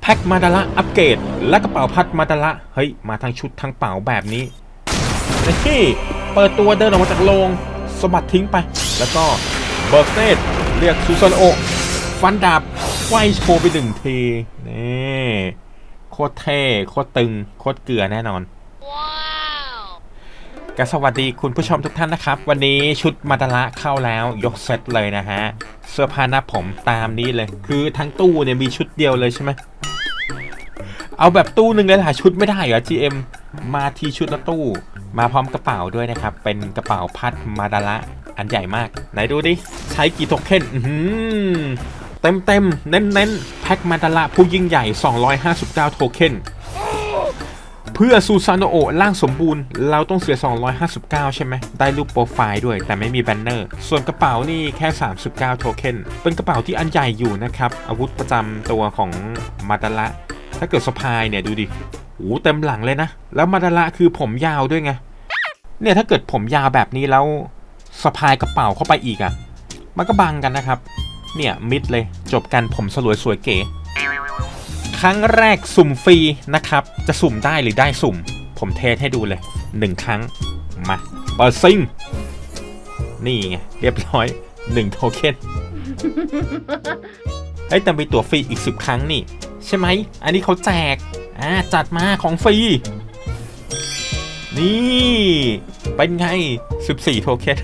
แพ็คมาดาระอัปเกรด และกระเป๋าพัดมาดาระเฮ้ย มาทั้งชุดทั้งเป๋าแบบนี้นี่เปิดตัวเดินออกมาจากโรงสะบัดทิ้งไป แล้วก็เบิร์กเนตเรียกซูซานโอะฟันดาบไฟโชว์ไปหนึ่งทีนี่โคตรเท่โคตรตึง โคตรเกลือแน่นอนก็สวัสดีคุณผู้ชมทุกท่านนะครับ วันนี้ชุดมาดาระเข้าแล้วยกเซตเลยนะฮะ เสื้อผ้าหน้าผมตามนี้เลย คือทั้งตู้เนี่ยมีชุดเดียวเลยใช่ไหม เอาแบบตู้หนึ่งเลยหลายชุดไม่ได้เหรอ GM มาทีชุดละตู้ มาพร้อมกระเป๋าด้วยนะครับ เป็นกระเป๋าพัดมาดาระอันใหญ่มาก ไหนดูดิ ใช้กี่โทเค็นเต็มเต็มๆเน้นเน้นๆแพ็คมาดาระผู้ยิ่งใหญ่ 259 โทเค็นเพื่อซูซานโอะร่างสมบูรณ์ เราต้องเสีย 259 ใช่ไหม ได้รูปโปรไฟล์ด้วย แต่ไม่มีแบนเนอร์ ส่วนกระเป๋านี่แค่ 39 โทเค็นเป็นกระเป๋าที่อันใหญ่อยู่นะครับ อาวุธประจำตัวของมาดาระ ถ้าเกิดสะพายเนี่ยดูดิโอ้เต็มหลังเลยนะ แล้วมาดาระคือผมยาวด้วยไง เนี่ยถ้าเกิดผมยาวแบบนี้แล้วสะพายกระเป๋าเข้าไปอีกอะ่ะ มันก็บังกันนะครับ เนี่ยมิดเลยจบกันผมสลวยสวยเก๋ ครั้งแรกสุ่มฟรีนะครับ จะสุ่มได้หรือได้สุ่ม ผมเทสให้ดูเลย1ครั้ง มาเปิดซิง นี่ไงเรียบร้อย1โทเค็นเฮ้ยแต่มีตัวฟรีอีก10ครั้งนี่ ใช่ไหม อันนี้เขาแจก อ่า จัดมาของฟรี นี่ เป็นไง 14 โทเค็น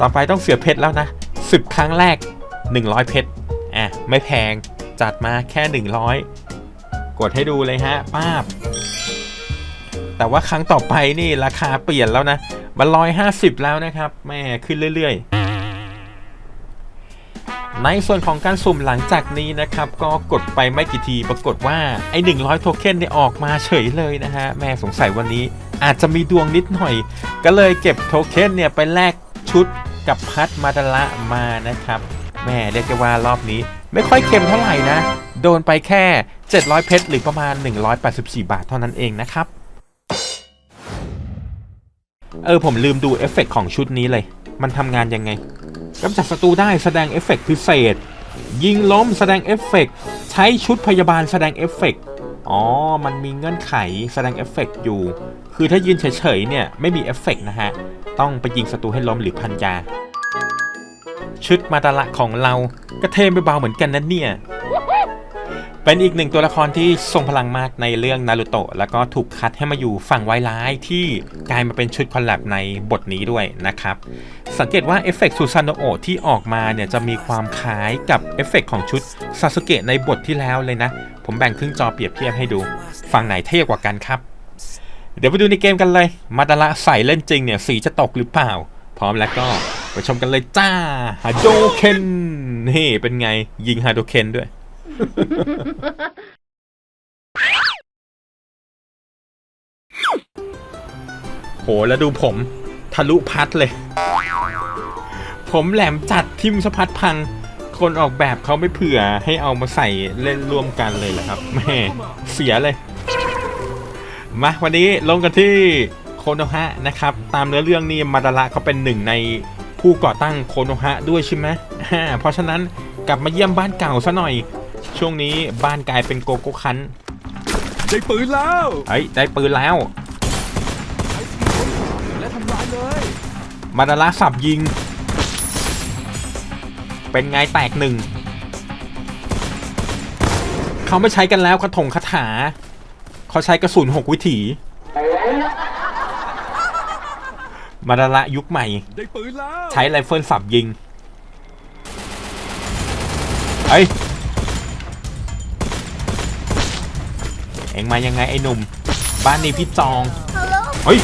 ต่อไปต้องเสียเพชรแล้วนะ10ครั้งแรก 100 เพชร อะ ไม่แพง จัดมาแค่ 100 กดให้ดูเลยฮะ ป้าบ แต่ว่าครั้งต่อไปนี่ราคาเปลี่ยนแล้วนะ มันร้อยห้าสิบแล้วนะครับ แม่ขึ้นเรื่อย ๆ ในส่วนของการสุ่มหลังจากนี้นะครับ ก็กดไปไม่กี่ทีปรากฏว่าไอ้100 โทเค็นเนี่ยออกมาเฉยเลยนะฮะ แม่สงสัยวันนี้อาจจะมีดวงนิดหน่อย ก็เลยเก็บโทเค็นเนี่ยไปแลกชุดกับพัดมาดาระมานะครับ แม่เรียกได้ว่ารอบนี้ไม่ค่อยเค็มเท่าไหร่นะ โดนไปแค่ 700 เพชรหรือประมาณ 184 บาทเท่านั้นเองนะครับ เออผมลืมดูเอฟเฟกต์ของชุดนี้เลย มันทำงานยังไง กำจัดศัตรูได้แสดงเอฟเฟกต์พิเศษ ยิงล้มแสดงเอฟเฟกต์ใช้ชุดพยาบาลแสดงเอฟเฟกต์อ๋อ มันมีเงื่อนไขแสดงเอฟเฟกต์อยู่ คือถ้ายืนเฉยๆเนี่ยไม่มีเอฟเฟกต์นะฮะ ต้องไปยิงศัตรูให้ล้มหรือพันยา ชุดมาตาละของเราก็เทไม่เบาเหมือนกันนะเนี่ย เป็นอีกหนึ่งตัวละครที่ทรงพลังมากในเรื่องนารูโตะแล้วก็ถูกคัดให้มาอยู่ฝั่งไวร้ายที่กลายมาเป็นชุดคอลแลบในบทนี้ด้วยนะครับ สังเกตว่าเอฟเฟกต์ซูซานโอที่ออกมาเนี่ยจะมีความคล้ายกับเอฟเฟกต์ของชุดซาสึเกะในบทที่แล้วเลยนะ ผมแบ่งครึ่งจอเปรียบเทียบให้ดู ฝั่งไหนเท่กว่ากันครับ เดี๋ยวไปดูในเกมกันเลย มาดาระใส่เล่นจริงเนี่ยสีจะตกหรือเปล่า พร้อมแล้วก็ไปชมกันเลยจ้าฮาโดเคนนี่เป็นไงยิงฮาโดเคนด้วยโหแล้วดูผมะลุพัดเลย ผมแหลมจัดทิมสะพัดพัง คนออกแบบเขาไม่เผื่อให้เอามาใส่เล่นร่วมกันเลยเหรอครับแม่เสียเลย มาวันนี้ลงกันที่โคโนฮะนะครับ ตามเนื้อเรื่องนี่มาดาระเขาเป็นหนึ่งในผู้ก่อตั้งโคโนฮะด้วยใช่ไหมอ่าเพราะฉะนั้นกลับมาเยี่ยมบ้านเก่าซะหน่อย ช่วงนี้บ้านกลายเป็นโกโก้คันได้ปืนแล้วเฮ้ยได้ปืนแล้วและทำลายเลยมาดาระสับยิง เป็นไงแตกหนึ่ง เขาไม่ใช้กันแล้วกระถงคาถา เขาใช้กระสุนหกวิถี มาดาระยุคใหม่ ได้ปืนแล้วใช้ไรเฟิลสับยิงเฮ้ยเอ็งมายังไงไอ้หนุ่ม บ้านนี้พี่จอง เฮ้ย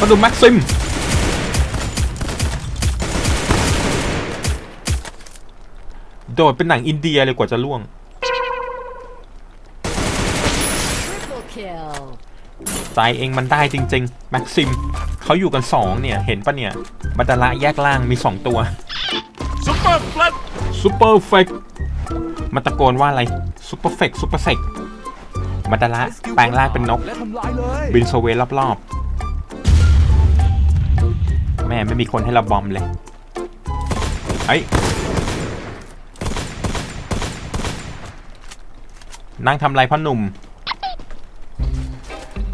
มาดูแม็กซิมโดดเป็นหนังอินเดียเลยกว่าจะล่วง Triple kill. ใจเองมันได้จริงๆ แม็กซิมเขาอยู่กัน 2 เนี่ย เห็นปะเนี่ยบัตระแยกล่างมี 2 ตัวซุปเปอร์แฟลตซูเปอร์เฟกมันตะโกนว่าอะไรซูเปอร์เฟกซูเปอร์เซกบัตระแปลงร่างเป็นนกและทำลายเลยบินโซเวรอบๆแม่ไม่มีคนให้เราบอมเลยไอ้นั่งทำไรพ่อหนุ่ม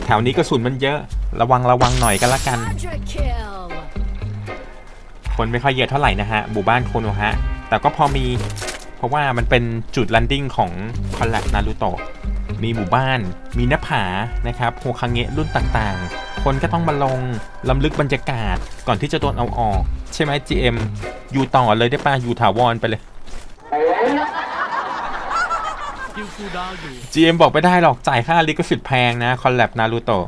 แถวนี้กระสุนมันเยอะ ระวังระวังหน่อยกันละกัน คนไม่ค่อยเยอะเท่าไหร่นะฮะหมู่บ้านโคโนฮะ แต่ก็พอมี เพราะว่ามันเป็นจุดลันดิ้งของคอลแลกนารูโตะ มีหมู่บ้าน มีหน้าผานะครับโฮคังเงะรุ่นต่างๆ คนก็ต้องมาลงลำลึกบรรยากาศก่อนที่จะโดนเอาออก ใช่ไหม GM อยู่ต่อเลยได้ป่ะอยู่ถาวรไปเลยคิวคูลดาวน์อยู่ GM บอกไม่ได้หรอกจ่ายค่าลิขสิทธิ์แพงนะคอลแลบนารูโตะ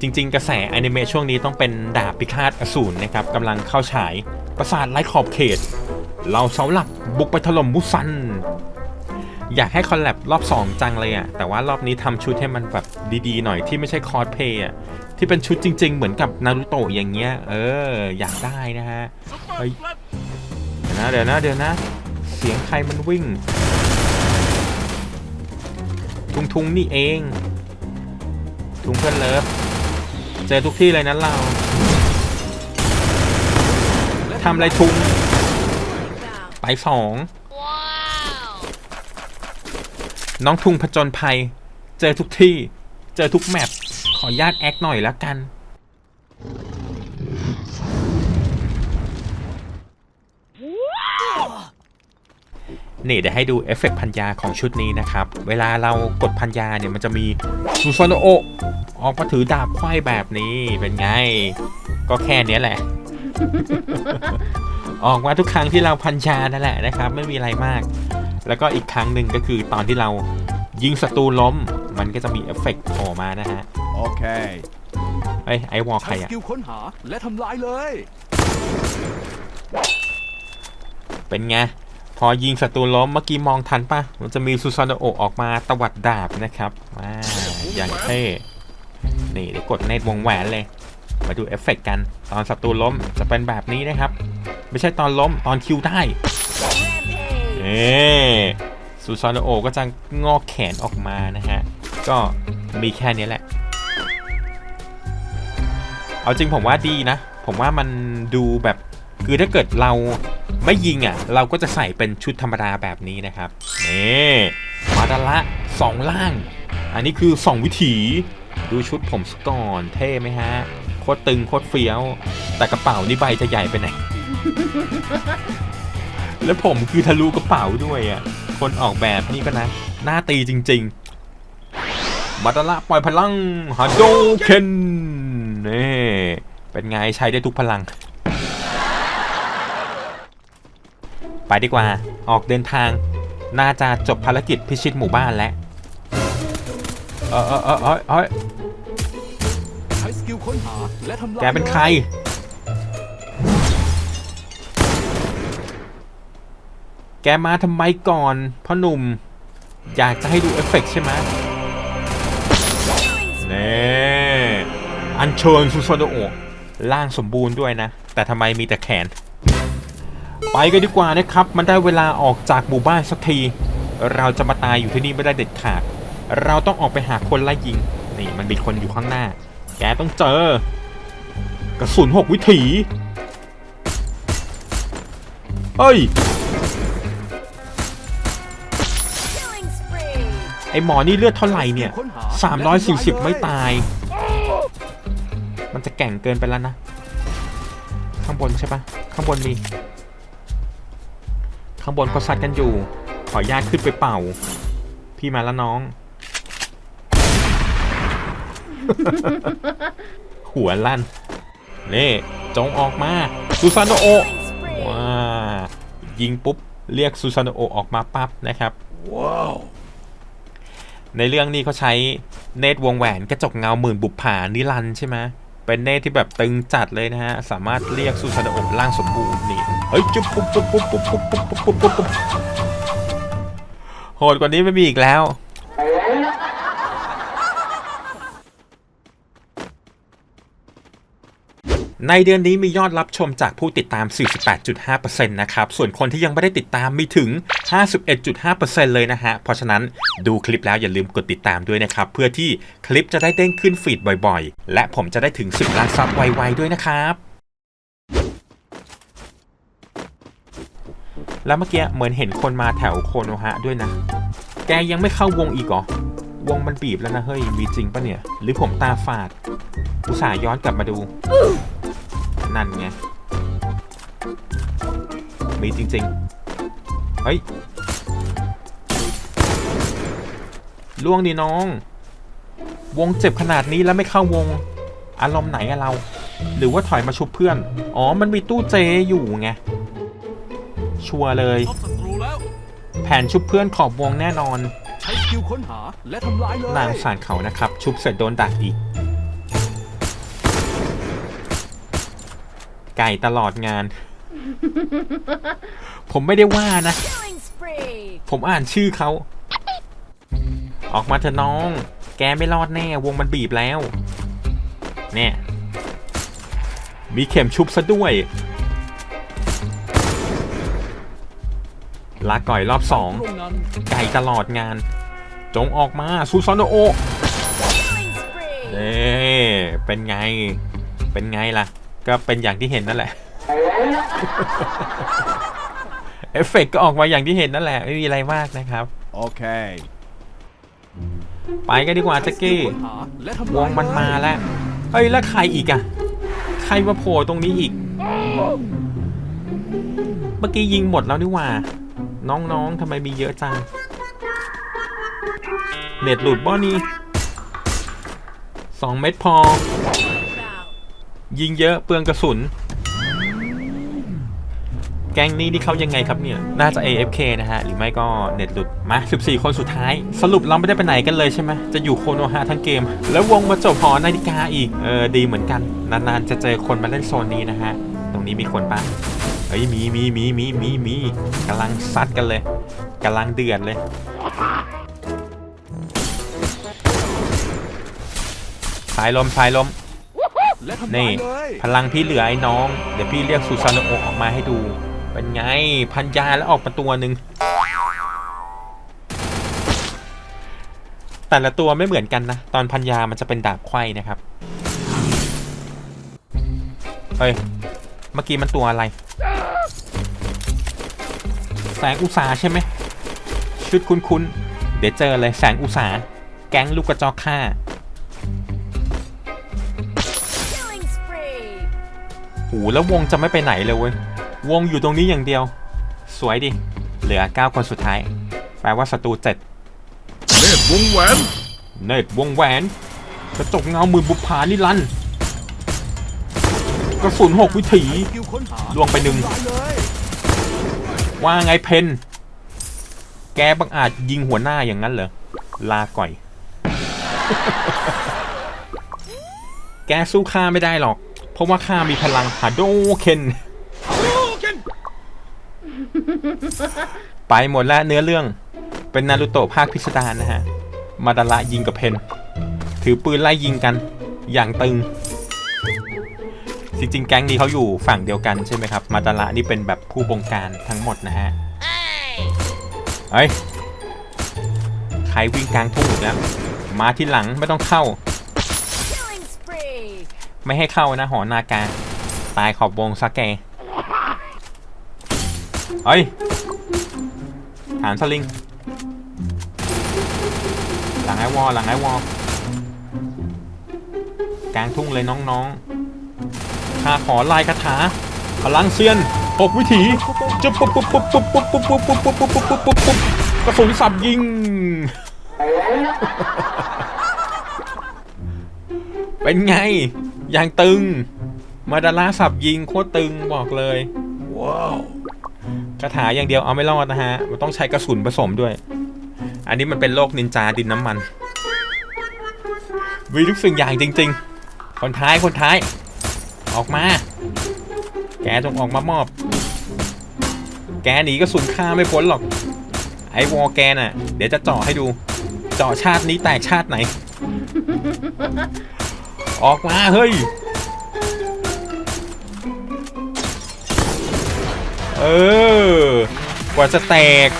จริงๆ กระแสอนิเมะช่วงนี้ต้องเป็นดาบพิฆาตอสูรนะครับกำลังเข้าฉาย ประสาทไร้ขอบเขต เราเสาหลักบุกไปถล่มมุซัน อยากให้คอลแลบรอบ 2 จังเลยอะแต่ว่ารอบนี้ทำชุดให้มันแบบดีๆ หน่อยที่ไม่ใช่คอสเพย์อะที่เป็นชุดจริง ๆ เหมือนกับนารูโตะอย่างเงี้ย เออ อยากได้นะฮะเฮ้ยเดี๋ยวนะเดี๋ยวนะเดี๋ยวนะ เสียงใครมันวิ่ง ทุงทุงนี่เอง ทุงเพื่อนเลิฟเจอทุกที่เลยนะเราทำอะไรทุงไปสอง น้องทุงผจญภัย เจอทุกที่ เจอทุกแมป ขอญาตแอคหน่อยล้วกัน นี่เดี๋ยวให้ดูเอฟเฟกต์พันยาของชุดนี้นะครับ เวลาเรากดพันยาเนี่ยมันจะมีซูซานโอออกมาถือดาบไขว้แบบนี้เป็นไง ก็แค่เนี้ยแหละ ออกมาทุกครั้งที่เราพันยานั่นแหละนะครับ ไม่มีอะไรมาก แล้วก็อีกครั้งหนึ่งก็คือตอนที่เรายิงศัตรูล้ม มันก็จะมีเอฟเฟกต์โผล่มานะฮะ โอเคเอ้ยไอวอลใครใช้สอะกิลค้นหาและทำลายเลย เป็นไง พอยิงศัตรูล้มเมื่อกี้มองทันปะมันจะมีซูซานโอะออกมาตวัดดาบนะครับอ่าอย่างเท่นี่เดี๋ยวกดเนตวงแหวนเลย มาดูเอฟเฟกต์กัน ตอนศัตรูล้มจะเป็นแบบนี้นะครับ ไม่ใช่ตอนล้มตอนคิวได้ Rampage. เอ๊ซูซานโอก็จะงอกแขนออกมานะฮะ ก็มีแค่นี้แหละ เอาจริงผมว่าดีนะ ผมว่ามันดูแบบคือถ้าเกิดเราไม่ยิงอะ เราก็จะใส่เป็นชุดธรรมดาแบบนี้นะครับนี่มาดละสองล่าง อันนี้คือสองวิถีดูชุดผมสก่อนเท่ไหมฮะ โคตรตึงโคตรเฟี้ยว แต่กระเป๋านี่ใบจะใหญ่ไปไหน แล้วผมคือทะลุกระเป๋าด้วยอะ คนออกแบบนี่ก็นะหน้าตีจริงๆมาดาละปล่อยพลังฮาโดเคนนี่เป็นไงใช้ได้ทุกพลัง ไปดีกว่าออกเดินทาง น่าจะจบภารกิจพิชิตหมู่บ้านแล้วเออเออเออเออเออใช้สกิลค้นหาและทำลายแกเป็นใคร แกมาทำไมก่อนพ่อหนุ่ม อยากจะให้ดูเอฟเฟกต์ใช่ไหมเน่อันเชิญซูซานโอะร่างสมบูรณ์ด้วยนะ แต่ทำไมมีแต่แขน ไปกันดีกว่านะครับ มันได้เวลาออกจากหมู่บ้านสักที เราจะมาตายอยู่ที่นี่ไม่ได้เด็ดขาด เราต้องออกไปหาคนไล่ยิง นี่มันมีคนอยู่ข้างหน้า แกต้องเจอ กระสุนหกวิถีเฮ้ย อหมอนี่เลือดเท่าไหร่เนี่ยค้นหาและทำลาย340 ไม่ตาย มันจะแก่งเกินไปแล้วนะ ข้างบนใช่ปะข้างบนมี ข้างบนเขาซัดกันอยู่ ขออนุญาตขึ้นไปเป่า พี่มาแล้วน้อง หัวลั่น นี่ จงออกมาซูซานโอะ Killing spree. ว้ายิงปุ๊บ เรียกซูซานโอะออกมาปั๊บนะครับ ว้าว ในเรื่องนี้เขาใช้เนตรวงแหวนกระจกเงาหมื่นบุปผานิรันใช่ไหมเป็นเนตรที่แบบตึงจัดเลยนะฮะ สามารถเรียกสูซาดโอบร่างสมบูรณ์นี่เฮ้ยจุ๊บปุ๊บปุ๊บปุ๊บปุ๊บปุ๊บปุ๊บปุ๊บโหดกว่านี้ไม่มีอีกแล้ว ในเดือนนี้มียอดรับชมจากผู้ติดตาม 48.5%นะครับ ส่วนคนที่ยังไม่ได้ติดตามมีถึง 51.5%เลยนะฮะ เพราะฉะนั้นดูคลิปแล้วอย่าลืมกดติดตามด้วยนะครับ เพื่อที่คลิปจะได้เด้งขึ้นฟีดบ่อยๆ และผมจะได้ถึง 10 ล้านซับไวๆด้วยนะครับแล้วเมื่อกี้เหมือนเห็นคนมาแถวโคโนฮะด้วยนะ แกยังไม่เข้าวงอีกเหรอ วงมันบีบแล้วนะเฮ้ย มีจริงปะเนี่ย หรือผมตาฝาด อุตส่าห์ย้อนกลับมาดู นั่นไง มีจริงๆ เฮ้ยล่วงดิน้อง วงเจ็บขนาดนี้แล้วไม่เข้าวง อารมณ์ไหนอะเรา หรือว่าถอยมาชุบเพื่อน อ๋อ มันมีตู้เจอยู่ไง ชัวร์เลยพบศัตรูแล้วแผนชุบเพื่อนขอบวงแน่นอน ใช้สกิลค้นหาและทำลายเลยนางสารเขานะครับ ชุบเสร็จโดนดักอีก ไก่ตลอดงาน ผมไม่ได้ว่านะ ผมอ่านชื่อเขา ออกมาเถอะน้อง แกไม่รอดแน่ วงมันบีบแล้ว เนี่ย มีเข็มชุบซะด้วย ลาก่อยรอบสอง ไก่ตลอดงาน จงออกมาซูซานโอเอ๊เป็นไง เป็นไงล่ะ ก็เป็นอย่างที่เห็นนั่นแหละ เอฟเฟกต์ก็ออกมาอย่างที่เห็นนั่นแหละ ไม่มีอะไรมากนะครับ Okay ไปกันดีกว่าแจ็กกี้ค้นหาและทำลายวงมันมาแล้ว เฮ้ย แล้วใครอีกอะใครมาโผล่ตรงนี้อีก เมื่อกี้ยิงหมดแล้วนี่หว่า น้องๆทำไมมีเยอะจัง เน็ตหลุดบ่นี่สองเม็ดพอ About. ยิงเยอะเปลืองกระสุน แก๊งนี้นี่เขายังไงครับเนี่ย น่าจะ AFK นะฮะ หรือไม่ก็เน็ตหลุด มา 14 คนสุดท้าย สรุปเราไม่ได้ไปไหนกันเลยใช่ไหมจะอยู่โคโนฮาทั้งเกม แล้ววงมาจบหอนาฬิกาอีก เออ ดีเหมือนกัน นานๆ จะเจอคนมาเล่นโซนนี้นะฮะ ตรงนี้มีคนปะเฮ้ยมีมีมีมีมีมีกำลังซัดกันเลยกำลังเดือดเลยสายลมสายลม นี่ยเลยพลังพี่เหลือไอ้น้อง เดี๋ยวพี่เรียกซูซานโอะออกมาให้ดู เป็นไงพันยาแล้วออกมาตัวหนึ่งแต่ละตัวไม่เหมือนกันนะ ตอนพันยามันจะเป็นดาบไขว้นะครับเฮ้ยเมื่อกี้มันตัวอะไร แสงอุตสาใช่ไหมชุดคุ้นๆเดี๋ยวเจอเลยแสงอุตสาแก๊งลูกกระจอกฆ่า หแล้ววงจะไม่ไปไหนเลยเว้ยวงอยู่ตรงนี้อย่างเดียว สวยดิ เหลือ 9 คนสุดท้าย แปลว่าศัตรูเจ็ดเนตวงแหวนเนตรวงแหวนกระจกเงามือบุปผานิรันดร์กระสุนหกวิถีสกิลค้นหาลวงไปหนึ่งทำลายเลยว่าไงเพนแกบังอาจยิงหัวหน้าอย่างนั้นเหรอ ลาก่อย แกสู้ข้าไม่ได้หรอก เพราะว่าข้ามีพลังฮาโดเคนไปหมดแล้วเนื้อเรื่อง เป็นนารูโตะภาคพิสดารนะฮะ มาดาระยิงกับเพน ถือปืนไล่ยิงกัน อย่างตึง จริงๆ แก๊งนี้เขาอยู่ฝั่งเดียวกันใช่ไหมครับ มาดาระนี่เป็นแบบผู้บงการทั้งหมดนะฮะ Hey. เฮ้ย ใครวิ่งกลางทุ่งอีกแล้ว มาที่หลังไม่ต้องเข้า Killing spree. ไม่ให้เข้านะหอนากาตายขอบวงซะแกเฮ้ยฐานสลิง หลังไอวอลหลังไอวอลกลางทุ่งเลยน้องๆข้าขอลายคาถาพลังเซียนหกวิถีจุ๊บปุ๊บปุ๊บปุ๊บปุ๊บปุ๊บปุ๊บปุ๊บปุ๊บปุ๊บปุ๊บปุ๊บปุ๊บปุ๊บกระสุนสับยิง เป็นไง ย่างตึง มาดาราสับยิงโคตรตึงบอกเลยว้าวคาถาอย่างเดียวเอาไม่รอดนะฮะ มันต้องใช้กระสุนผสมด้วย อันนี้มันเป็นโลกนินจาดินน้ำมันมีทุกสิ่งอย่างจริง ๆ คนท้ายคนท้าย ออกมา แกจงออกมามอบ แกหนีกระสุนฆ่าไม่พ้นหรอก ไอ้วอลแกน่ะ เดี๋ยวจะเจาะให้ดูเจาะชาตินี้แตกชาติไหน ออกมาเฮ้ย เออ กว่าจะแตก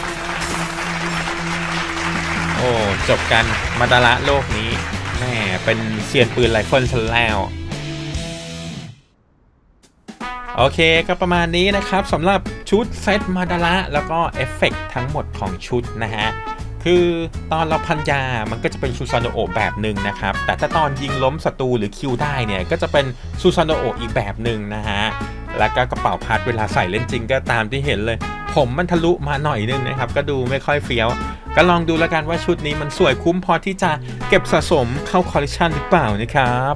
โอ้ จบกันมาดาระโลกนี้แม่เป็นเซียนปืนไรเฟิลซะแล้วโอเคก็ประมาณนี้นะครับสำหรับชุดเซตมาดาระแล้วก็เอฟเฟกต์ทั้งหมดของชุดนะฮะ คือตอนเราพันยา มันก็จะเป็นซูซานโนโอแบบหนึ่งนะครับ แต่ถ้าตอนยิงล้มศัตรูหรือคิวได้เนี่ย ก็จะเป็นซูซานโนโออีกแบบหนึ่งนะฮะ แล้วก็กระเป๋าพัดเวลาใส่เล่นจริงก็ตามที่เห็นเลย ผมมันทะลุมาหน่อยนึงนะครับ ก็ดูไม่ค่อยเฟี้ยว ก็ลองดูแล้วกันว่าชุดนี้มันสวยคุ้มพอที่จะเก็บสะสมเข้าคอลเลคชันหรือเปล่านะครับ